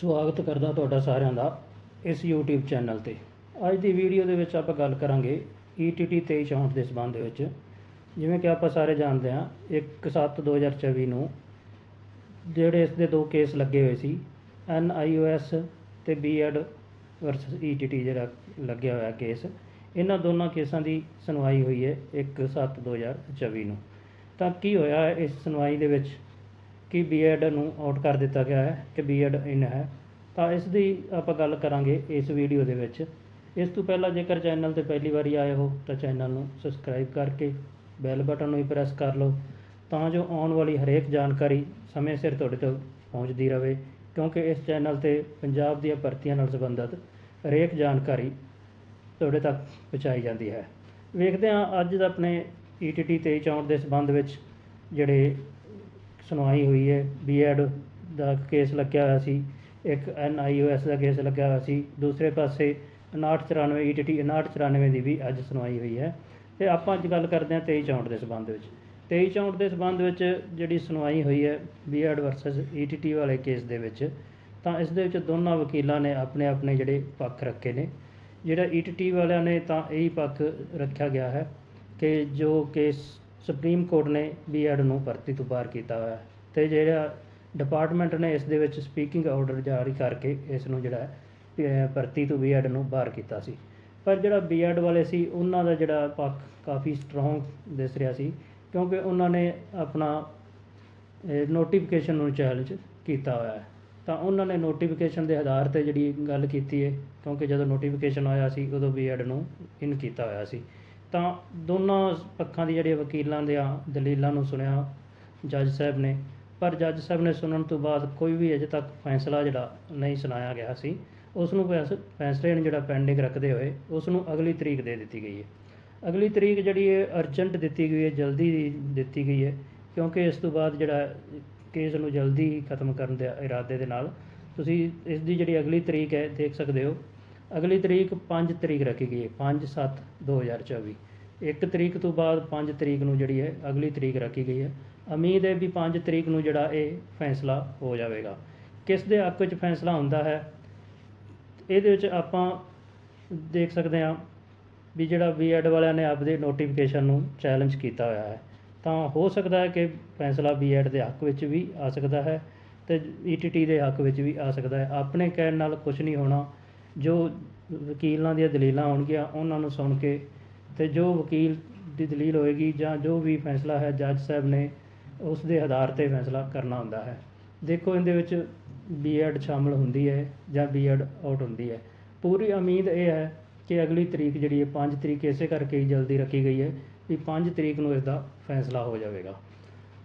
ਸਵਾਗਤ ਕਰਦਾ ਤੁਹਾਡਾ ਸਾਰਿਆਂ ਦਾ ਇਸ YouTube ਚੈਨਲ ਤੇ। ਅੱਜ ਦੀ ਵੀਡੀਓ ਦੇ ਵਿੱਚ ਆਪਾਂ ਗੱਲ ਕਰਾਂਗੇ E ETT 2364 ਦੇ ਸਬੰਧ ਦੇ ਵਿੱਚ। ਜਿਵੇਂ ਕਿ ਆਪਾਂ ਸਾਰੇ ਜਾਣਦੇ ਹਾਂ 1/7/2024 ਨੂੰ ਜਿਹੜੇ ਇਸ ਦੇ ਦੋ ਕੇਸ ਲੱਗੇ ਹੋਏ ਸੀ NIOS ਤੇ BEd ਵਰਸਸ ETT ਜਿਹੜਾ ਲੱਗਿਆ ਹੋਇਆ ਕੇਸ ਇਹਨਾਂ ਦੋਨਾਂ ਕੇਸਾਂ ਦੀ ਸੁਣਵਾਈ ਹੋਈ ਹੈ 1/7/2024 ਨੂੰ। ਤਾਂ ਕੀ ਹੋਇਆ ਹੈ ਇਸ ਸੁਣਵਾਈ ਦੇ ਵਿੱਚ? ਕਿ ਬੀਐਡ ਨੂੰ ਆਊਟ ਕਰ ਦਿੱਤਾ ਗਿਆ ਹੈ ਕਿ ਬੀਐਡ ਇਨ ਹੈ। ਤਾਂ ਇਸ ਦੀ ਆਪਾਂ ਗੱਲ ਕਰਾਂਗੇ ਇਸ ਵੀਡੀਓ ਦੇ ਵਿੱਚ। ਇਸ ਤੋਂ ਪਹਿਲਾਂ ਜੇਕਰ ਚੈਨਲ ਤੇ ਪਹਿਲੀ ਵਾਰੀ ਆਏ ਹੋ, ਤਾਂ ਚੈਨਲ ਨੂੰ ਸਬਸਕ੍ਰਾਈਬ ਕਰਕੇ ਬੈਲ ਬਟਨ ਨੂੰ ਵੀ ਪ੍ਰੈਸ ਕਰ ਲਓ। ਤਾਂ ਜੋ ਆਉਣ ਵਾਲੀ ਹਰੇਕ ਜਾਣਕਾਰੀ ਸਮੇਂ ਸਿਰ ਤੁਹਾਡੇ ਤੱਕ ਪਹੁੰਚਦੀ ਰਹੇ, ਕਿਉਂਕਿ ਇਸ ਚੈਨਲ ਤੇ ਪੰਜਾਬ ਦੀਆਂ ਭਰਤੀਆਂ ਨਾਲ ਸੰਬੰਧਿਤ ਹਰੇਕ ਜਾਣਕਾਰੀ ਤੁਹਾਡੇ ਤੱਕ ਪਹੁੰਚਾਈ ਜਾਂਦੀ ਹੈ। ਵੇਖਦੇ ਹਾਂ ਅੱਜ ਦਾ ਆਪਣੇ E ETT 2364 ਦੇ ਸੰਬੰਧ ਵਿੱਚ ਜਿਹੜੇ ਸੁਣਵਾਈ ਹੋਈ ਹੈ। ਬੀਐਡ ਦਾ ਕੇਸ ਲੱਗਿਆ ਹੋਇਆ ਸੀ। ਇੱਕ ਐਨਆਈਓਐਸ ਦਾ ਕੇਸ ਲੱਗਿਆ ਹੋਇਆ ਸੀ। ਦੂਸਰੇ ਪਾਸੇ 5994 ETT 5994 ਦੀ ਵੀ ਅੱਜ ਸੁਣਵਾਈ ਹੋਈ ਹੈ। ਤੇ ਆਪਾਂ ਅੱਜ ਗੱਲ ਕਰਦੇ ਹਾਂ 2364 ਦੇ ਸਬੰਧ ਵਿੱਚ। 2364 ਦੇ ਸਬੰਧ ਵਿੱਚ ਜਿਹੜੀ ਸੁਣਵਾਈ ਹੋਈ ਹੈ ਬੀਐਡ ਵਰਸਸ ETT ਵਾਲੇ ਕੇਸ ਦੇ ਵਿੱਚ, ਤਾਂ ਇਸ ਦੇ ਵਿੱਚ ਦੋਨਾਂ ਵਕੀਲਾਂ ਨੇ ਆਪਣੇ ਆਪਣੇ ਜਿਹੜੇ ਪੱਖ ਰੱਖੇ ਨੇ। ਜਿਹੜਾ ETT ਵਾਲਿਆਂ ਨੇ ਤਾਂ ਇਹੀ ਪੱਖ ਰੱਖਿਆ ਗਿਆ ਹੈ ਕਿ ਜੋ ਕੇਸ ਸੁਪਰੀਮ ਕੋਰਟ ਨੇ ਬੀਐਡ ਨੂੰ ਭਰਤੀ ਤੋਂ ਬਾਹਰ ਕੀਤਾ ਹੋਇਆ ਹੈ ਤੇ ਜਿਹੜਾ ਡਿਪਾਰਟਮੈਂਟ ਨੇ ਇਸ ਦੇ ਵਿੱਚ ਸਪੀਕਿੰਗ ਆਰਡਰ ਜਾਰੀ ਕਰਕੇ ਇਸ ਨੂੰ ਜਿਹੜਾ ਭਰਤੀ ਤੋਂ ਬੀਐਡ ਨੂੰ ਬਾਹਰ ਕੀਤਾ ਸੀ। ਪਰ ਜਿਹੜਾ ਬੀਐਡ ਵਾਲੇ ਸੀ, ਉਹਨਾਂ ਦਾ ਜਿਹੜਾ ਪੱਖ ਕਾਫੀ ਸਟਰੋਂਗ ਦਿਸ ਰਿਹਾ ਸੀ ਕਿਉਂਕਿ ਉਹਨਾਂ ਨੇ ਆਪਣਾ ਨੋਟੀਫਿਕੇਸ਼ਨ ਨੂੰ ਚੈਲੰਜ ਕੀਤਾ ਹੋਇਆ ਹੈ। ਤਾਂ ਉਹਨਾਂ ਨੇ ਨੋਟੀਫਿਕੇਸ਼ਨ ਦੇ ਆਧਾਰ ਤੇ ਜਿਹੜੀ ਗੱਲ ਕੀਤੀ ਹੈ, ਕਿਉਂਕਿ ਜਦੋਂ ਨੋਟੀਫਿਕੇਸ਼ਨ ਆਇਆ ਸੀ, ਉਦੋਂ ਬੀਐਡ ਨੂੰ ਇਨ ਕੀਤਾ ਹੋਇਆ ਸੀ। ਤਾਂ ਦੋਨਾਂ ਪੱਖਾਂ ਦੀ ਜਿਹੜੇ ਵਕੀਲਾਂ ਦੇ ਦਲੀਲਾਂ ਨੂੰ ਸੁਣਿਆ ਜੱਜ ਸਾਹਿਬ ਨੇ, ਪਰ ਜੱਜ ਸਾਹਿਬ ਨੇ ਸੁਣਨ ਤੋਂ ਬਾਅਦ ਕੋਈ ਵੀ ਅਜੇ ਤੱਕ ਫੈਸਲਾ ਜਿਹੜਾ ਨਹੀਂ ਸੁਣਾਇਆ ਗਿਆ ਸੀ। ਉਸ ਨੂੰ ਫੈਸ- ਫੈਸਲੇ ਨੂੰ ਜਿਹੜਾ ਪੈਂਡਿੰਗ ਰੱਖਦੇ ਹੋਏ ਉਸ ਨੂੰ ਅਗਲੀ ਤਰੀਕ ਦੇ ਦਿੱਤੀ ਗਈ ਹੈ। ਅਗਲੀ ਤਰੀਕ ਜਿਹੜੀ ਹੈ ਅਰਜੈਂਟ ਦਿੱਤੀ ਗਈ ਹੈ, ਜਲਦੀ ਦਿੱਤੀ ਗਈ ਹੈ, ਕਿਉਂਕਿ ਇਸ ਤੋਂ ਬਾਅਦ ਜਿਹੜਾ ਕੇਸ ਨੂੰ ਜਲਦੀ ਖਤਮ ਕਰਨ ਦੇ ਇਰਾਦੇ ਦੇ ਨਾਲ ਤੁਸੀਂ ਇਸ ਦੀ ਜਿਹੜੀ ਅਗਲੀ ਤਰੀਕ ਹੈ, ਦੇਖ ਸਕਦੇ ਹੋ। ਅਗਲੀ ਤਰੀਕ 5 ਤਰੀਕ ਰੱਖੀ ਗਈ ਹੈ 5 7 2024 ਇੱਕ ਤਰੀਕ ਤੋਂ ਬਾਅਦ 5 ਤਰੀਕ ਨੂੰ ਜਿਹੜੀ ਹੈ, ਅਗਲੀ ਤਰੀਕ ਰੱਖੀ ਗਈ ਹੈ। ਉਮੀਦ ਹੈ ਵੀ 5 ਤਰੀਕ ਨੂੰ ਜਿਹੜਾ ਇਹ ਫੈਸਲਾ ਹੋ ਜਾਵੇਗਾ। ਕਿਸ ਦੇ ਹੱਕ ਵਿੱਚ ਫੈਸਲਾ ਹੁੰਦਾ ਹੈ? ਇਹਦੇ ਵਿੱਚ ਆਪਾਂ ਦੇਖ ਸਕਦੇ ਹਾਂ ਵੀ ਜਿਹੜਾ ਬੀਐਡ ਵਾਲਿਆਂ ਨੇ ਆਪਦੇ ਨੋਟੀਫਿਕੇਸ਼ਨ ਨੂੰ ਚੈਲੰਜ ਕੀਤਾ ਹੋਇਆ ਹੈ। ਤਾਂ ਹੋ ਸਕਦਾ ਹੈ ਕਿ ਫੈਸਲਾ ਬੀਐਡ ਦੇ ਹੱਕ ਵਿੱਚ ਵੀ ਆ ਸਕਦਾ ਹੈ ਤੇ ਈਟੀਟੀ ਦੇ ਹੱਕ ਵਿੱਚ ਵੀ ਆ ਸਕਦਾ ਹੈ। ਆਪਣੇ ਕਹਿਣ ਨਾਲ ਕੁਝ ਨਹੀਂ ਹੋਣਾ। ਜੋ ਵਕੀਲਾਂ ਦੀਆਂ ਦਲੀਲਾਂ ਹੋਣਗੀਆਂ ਉਹਨਾਂ ਨੂੰ ਸੁਣ ਕੇ ਅਤੇ ਜੋ ਵਕੀਲ ਦੀ ਦਲੀਲ ਹੋਏਗੀ ਜਾਂ ਜੋ ਵੀ ਫੈਸਲਾ ਹੈ, ਜੱਜ ਸਾਹਿਬ ਨੇ ਉਸ ਦੇ ਆਧਾਰ ਤੇ ਫੈਸਲਾ ਕਰਨਾ ਹੁੰਦਾ ਹੈ। ਦੇਖੋ, ਇਹਦੇ ਵਿੱਚ ਬੀਐਡ ਸ਼ਾਮਲ ਹੁੰਦੀ ਹੈ ਜਾਂ ਬੀਐਡ ਆਊਟ ਹੁੰਦੀ ਹੈ। ਪੂਰੀ ਉਮੀਦ ਇਹ ਹੈ ਕਿ ਅਗਲੀ ਤਰੀਕ ਜਿਹੜੀ ਹੈ 5 ਤਰੀਕ ਇਸੇ ਕਰਕੇ ਹੀ ਜਲਦੀ ਰੱਖੀ ਗਈ ਹੈ ਵੀ 5 ਤਰੀਕ ਨੂੰ ਇਸ ਦਾ ਫੈਸਲਾ ਹੋ ਜਾਵੇਗਾ।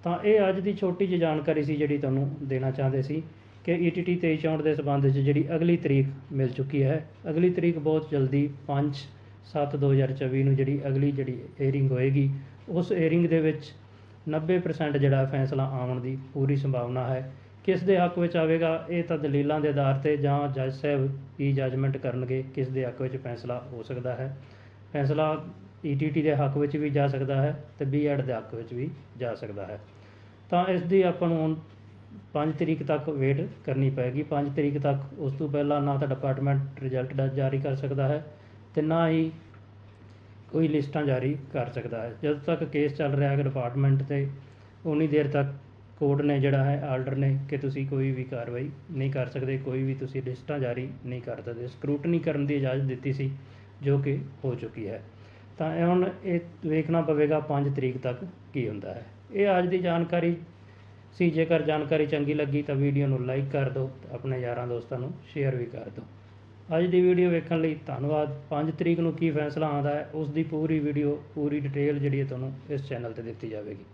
ਤਾਂ ਇਹ ਅੱਜ ਦੀ ਛੋਟੀ ਜਿਹੀ ਜਾਣਕਾਰੀ ਸੀ ਜਿਹੜੀ ਤੁਹਾਨੂੰ ਦੇਣਾ ਚਾਹੁੰਦੇ ਸੀ। ਕਿ E ETT 2364 ਦੇ ਸਬੰਧ ਵਿੱਚ ਜਿਹੜੀ ਅਗਲੀ ਤਰੀਕ ਮਿਲ ਚੁੱਕੀ ਹੈ, ਅਗਲੀ ਤਰੀਕ ਬਹੁਤ ਜਲਦੀ 5 7 2024 ਨੂੰ ਜਿਹੜੀ ਅਗਲੀ ਜਿਹੜੀ ਏਅਰਿੰਗ ਹੋਏਗੀ, ਉਸ ਏਅਰਿੰਗ ਦੇ ਵਿੱਚ 90% ਜਿਹੜਾ ਫੈਸਲਾ ਆਉਣ ਦੀ ਪੂਰੀ ਸੰਭਾਵਨਾ ਹੈ। ਕਿਸ ਦੇ ਹੱਕ ਵਿੱਚ ਆਵੇਗਾ, ਇਹ ਤਾਂ ਦਲੀਲਾਂ ਦੇ ਆਧਾਰ ਤੇ ਜਾਂ ਜੱਜ ਸਾਹਿਬ ਕੀ ਜੱਜਮੈਂਟ ਕਰਨਗੇ ਕਿਸ ਦੇ ਹੱਕ ਵਿੱਚ ਫੈਸਲਾ ਹੋ ਸਕਦਾ ਹੈ। ਫੈਸਲਾ ETT ਦੇ ਹੱਕ ਵਿੱਚ ਵੀ ਜਾ ਸਕਦਾ ਹੈ ਤੇ BEd ਦੇ ਹੱਕ ਵਿੱਚ ਵੀ ਜਾ ਸਕਦਾ ਹੈ। ਤਾਂ ਇਸ ਦੀ ਆਪਾਂ ਨੂੰ 5 ਤਰੀਕ ਤੱਕ ਵੇਟ ਕਰਨੀ ਪਏਗੀ। 5 ਤਰੀਕ ਤੱਕ ਉਸ ਤੋਂ ਪਹਿਲਾਂ ਨਾ ਤਾਂ ਡਿਪਾਰਟਮੈਂਟ ਰਿਜ਼ਲਟ ਦਾ ਜਾਰੀ ਕਰ ਸਕਦਾ ਹੈ ਤੇ ਨਾ ਹੀ ਕੋਈ ਲਿਸਟਾਂ ਜਾਰੀ ਕਰ ਸਕਦਾ ਹੈ। ਜਦੋਂ ਤੱਕ ਕੇਸ ਚੱਲ ਰਿਹਾ ਹੈ ਡਿਪਾਰਟਮੈਂਟ ਤੇ, ਉਨੀ ਦੇਰ ਤੱਕ ਕੋਰਟ ਨੇ ਜਿਹੜਾ ਹੈ ਆਰਡਰ ਨੇ ਕਿ ਤੁਸੀਂ ਕੋਈ ਵੀ ਕਾਰਵਾਈ ਨਹੀਂ ਕਰ ਸਕਦੇ, ਕੋਈ ਵੀ ਤੁਸੀਂ ਲਿਸਟਾਂ ਜਾਰੀ ਨਹੀਂ ਕਰ ਸਕਦੇ। ਸਕਰੂਟਨੀ ਕਰਨ ਦੀ ਇਜਾਜ਼ਤ ਦਿੱਤੀ ਸੀ, ਜੋ ਕਿ ਹੋ ਚੁੱਕੀ ਹੈ। ਤਾਂ ਹੁਣ ਇਹ ਵੇਖਣਾ ਪਵੇਗਾ 5 ਤਰੀਕ ਤੱਕ ਕੀ ਹੁੰਦਾ ਹੈ। ਇਹ ਅੱਜ ਦੀ ਜਾਣਕਾਰੀ ਸੀ, ਜੇਕਰ ਜਾਣਕਾਰੀ ਚੰਗੀ ਲੱਗੀ ਤਾਂ ਵੀਡੀਓ ਨੂੰ ਲਾਈਕ ਕਰ ਦਿਓ ਤੇ ਆਪਣੇ ਯਾਰਾਂ ਦੋਸਤਾਂ ਨੂੰ ਸ਼ੇਅਰ ਵੀ ਕਰ ਦਿਓ। ਅੱਜ ਦੀ ਵੀਡੀਓ ਵੇਖਣ ਲਈ ਧੰਨਵਾਦ। 5 ਤਰੀਕ ਨੂੰ ਕੀ ਫੈਸਲਾ ਆਉਂਦਾ ਹੈ, ਉਸ ਦੀ ਪੂਰੀ ਵੀਡੀਓ, ਪੂਰੀ ਡਿਟੇਲ ਜਿਹੜੀ ਹੈ ਤੁਹਾਨੂੰ ਇਸ ਚੈਨਲ ਤੇ ਦਿੱਤੀ ਜਾਵੇਗੀ।